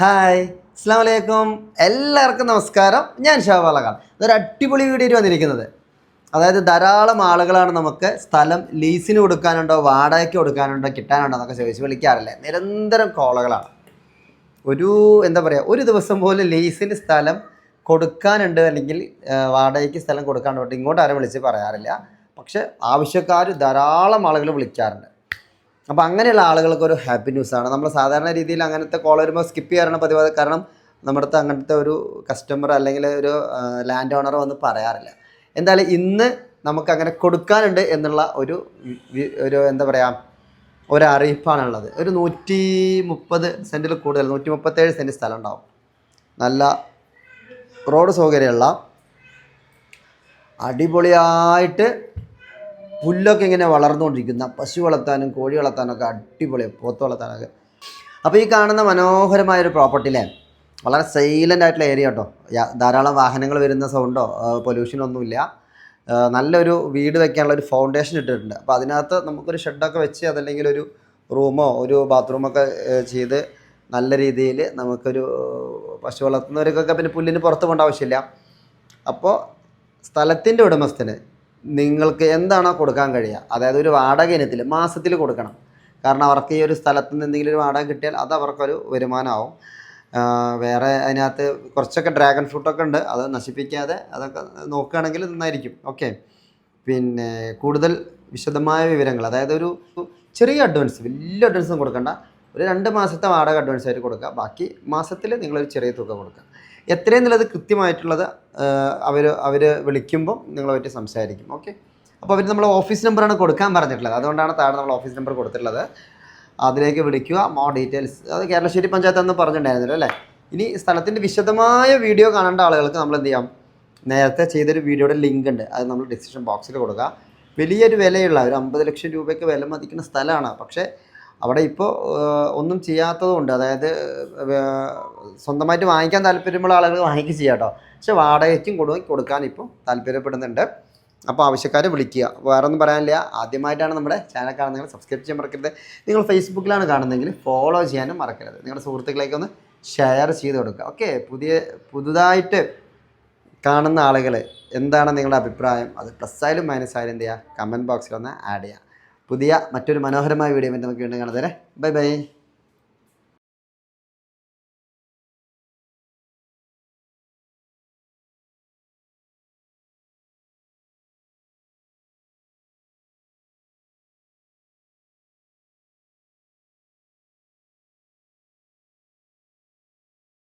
Hi അസ്സാം വലൈക്കും എല്ലാവർക്കും നമസ്കാരം. ഞാൻ ഷാബാലകാണ് ഇതൊരു അടിപൊളി വീഡിയോ വന്നിരിക്കുന്നത്. അതായത് ധാരാളം ആളുകളാണ് നമുക്ക് സ്ഥലം ലീസിന് കൊടുക്കാനുണ്ടോ വാടകയ്ക്ക് കൊടുക്കാനുണ്ടോ കിട്ടാനുണ്ടോ എന്നൊക്കെ ചോദിച്ച് വിളിക്കാറില്ലേ? നിരന്തരം കോളുകളാണ്. ഒരു എന്താ പറയുക ഒരു ദിവസം പോലും ലീസിന് സ്ഥലം കൊടുക്കാനുണ്ട് അല്ലെങ്കിൽ വാടകയ്ക്ക് സ്ഥലം കൊടുക്കാനുണ്ട് ഇങ്ങോട്ട് ആരും വിളിച്ച് പറയാറില്ല. പക്ഷെ ആവശ്യക്കാർ ധാരാളം ആളുകൾ വിളിക്കാറുണ്ട്. അപ്പോൾ അങ്ങനെയുള്ള ആളുകൾക്ക് ഒരു ഹാപ്പി ന്യൂസ് ആണ്. നമ്മൾ സാധാരണ രീതിയിൽ അങ്ങനത്തെ കോൾ വരുമ്പോൾ സ്കിപ്പ് ചെയ്യാറാണ് പതിവ് കാരണം നമ്മുടെ അടുത്ത് അങ്ങനത്തെ ഒരു കസ്റ്റമർ അല്ലെങ്കിൽ ഒരു ലാൻഡ് ഓണർ വന്ന് പറയാറില്ല. എന്തായാലും ഇന്ന് നമുക്ക് അങ്ങനെ കൊടുക്കാനുണ്ട് എന്നുള്ള ഒരു ഒരു എന്താ പറയുക ഒരു അറിയിപ്പാണുള്ളത് ഒരു നൂറ്റി മുപ്പത് സെന്റിൽ കൂടുതൽ നൂറ്റി മുപ്പത്തേഴ് സെന്റ് സ്ഥലം ഉണ്ടാവും നല്ല റോഡ് സൗകര്യമുള്ള അടിപൊളിയായിട്ട് പുല്ലൊക്കെ ഇങ്ങനെ വളർന്നുകൊണ്ടിരിക്കുന്ന പശു വളർത്താനും കോഴി വളർത്താനൊക്കെ അടിപൊളി പോത്ത് വളർത്താനൊക്കെ. അപ്പോൾ ഈ കാണുന്ന മനോഹരമായ ഒരു പ്രോപ്പർട്ടിയിലെ വളരെ സൈലന്റ് ആയിട്ടുള്ള ഏരിയ കേട്ടോ ധാരാളം വാഹനങ്ങൾ വരുന്ന സൗണ്ടോ പൊല്യൂഷനൊന്നുമില്ല നല്ലൊരു വീട് വെക്കാനുള്ള ഒരു ഫൗണ്ടേഷൻ ഇട്ടിട്ടുണ്ട്. അപ്പോൾ അതിനകത്ത് നമുക്കൊരു ഷെഡൊക്കെ വെച്ച് അതല്ലെങ്കിൽ ഒരു റൂമോ ഒരു ബാത്റൂമൊക്കെ ചെയ്ത് നല്ല രീതിയിൽ നമുക്കൊരു പശു വളർത്തുന്നവർക്കൊക്കെ പിന്നെ പുല്ലിന് പുറത്ത് പോകേണ്ട ആവശ്യമില്ല. അപ്പോൾ സ്ഥലത്തിന്റെ ഉടമസ്ഥന് നിങ്ങൾക്ക് എന്താണോ കൊടുക്കാൻ കഴിയുക. അതായത് ഒരു വാടക ഇനത്തിൽ മാസത്തിൽ കൊടുക്കണം. കാരണം അവർക്ക് ഈ ഒരു സ്ഥലത്ത് നിന്ന് എന്തെങ്കിലും ഒരു വാടക കിട്ടിയാൽ അത് അവർക്കൊരു വരുമാനമാവും. വേറെ അതിനകത്ത് കുറച്ചൊക്കെ ഡ്രാഗൺ ഫ്രൂട്ടൊക്കെ ഉണ്ട്. അത് നശിപ്പിക്കാതെ അതൊക്കെ നോക്കുകയാണെങ്കിൽ നന്നായിരിക്കും. ഓക്കെ പിന്നെ കൂടുതൽ വിശദമായ വിവരങ്ങൾ. അതായത് ഒരു ചെറിയ അഡ്വാൻസ് വലിയ അഡ്വാൻസ് കൊടുക്കണ്ട. ഒരു രണ്ട് മാസത്തെ വാടക അഡ്വാൻസ് ആയിട്ട് കൊടുക്കുക. ബാക്കി മാസത്തിൽ നിങ്ങളൊരു ചെറിയ തുക കൊടുക്കുക. എത്രയും നല്ലത് കൃത്യമായിട്ടുള്ളത് അവർ അവർ വിളിക്കുമ്പോൾ നിങ്ങളുമായിട്ട് സംസാരിക്കും. ഓക്കെ അപ്പോൾ അവർ നമ്മൾ ഓഫീസ് നമ്പറാണ് കൊടുക്കാൻ പറഞ്ഞിട്ടുള്ളത്. അതുകൊണ്ടാണ് താഴെ നമ്മൾ ഓഫീസ് നമ്പർ കൊടുത്തിട്ടുള്ളത്. അതിലേക്ക് വിളിക്കുക. മോ ഡീറ്റെയിൽസ് അത് കേരളശ്ശേരി പഞ്ചായത്ത് എന്ന് പറഞ്ഞിട്ടുണ്ടായിരുന്നല്ലോ അല്ലേ? ഇനി സ്ഥലത്തിന്റെ വിശദമായ വീഡിയോ കാണേണ്ട ആളുകൾക്ക് നമ്മൾ എന്ത് ചെയ്യാം? നേരത്തെ ചെയ്തൊരു വീഡിയോയുടെ ലിങ്ക് ഉണ്ട്. അത് നമ്മൾ ഡിസ്ക്രിപ്ഷൻ ബോക്സിൽ കൊടുക്കുക. വലിയൊരു വിലയുള്ള ഒരു അമ്പത് ലക്ഷം രൂപയ്ക്ക് വില മതിക്കുന്ന സ്ഥലമാണ്. പക്ഷേ അവിടെ ഇപ്പോൾ ഒന്നും ചെയ്യാത്തതുകൊണ്ട് അതായത് സ്വന്തമായിട്ട് വാങ്ങിക്കാൻ താല്പര്യമുള്ള ആളുകൾ വാങ്ങിക്കുക ചെയ്യാം കേട്ടോ. പക്ഷേ വാടകയ്ക്കും കൊടു കൊടുക്കാൻ ഇപ്പോൾ താല്പര്യപ്പെടുന്നുണ്ട്. അപ്പോൾ ആവശ്യക്കാരെ വിളിക്കുക. വേറെ ഒന്നും പറയാനില്ല. ആദ്യമായിട്ടാണ് നമ്മുടെ ചാനൽ കാണുന്നതെങ്കിൽ സബ്സ്ക്രൈബ് ചെയ്യാൻ മറക്കരുത്. നിങ്ങൾ ഫേസ്ബുക്കിലാണ് കാണുന്നതെങ്കിൽ ഫോളോ ചെയ്യാനും മറക്കരുത്. നിങ്ങളുടെ സുഹൃത്തുക്കളേക്ക് ഒന്ന് ഷെയർ ചെയ്ത് കൊടുക്കുക. ഓക്കെ പുതിയ പുതുതായിട്ട് കാണുന്ന ആളുകൾ എന്താണ് നിങ്ങളുടെ അഭിപ്രായം? അത് പ്ലസ് ആയാലും മൈനസ് ആയാലും എന്ത് ചെയ്യുക? കമന്റ് ബോക്സിൽ ഒന്ന് ആഡ് ചെയ്യുക. പുതിയ മറ്റൊരു മനോഹരമായ വീഡിയോ നമുക്ക് വീണ്ടും കാണുന്നവരെ ബൈ ബൈ.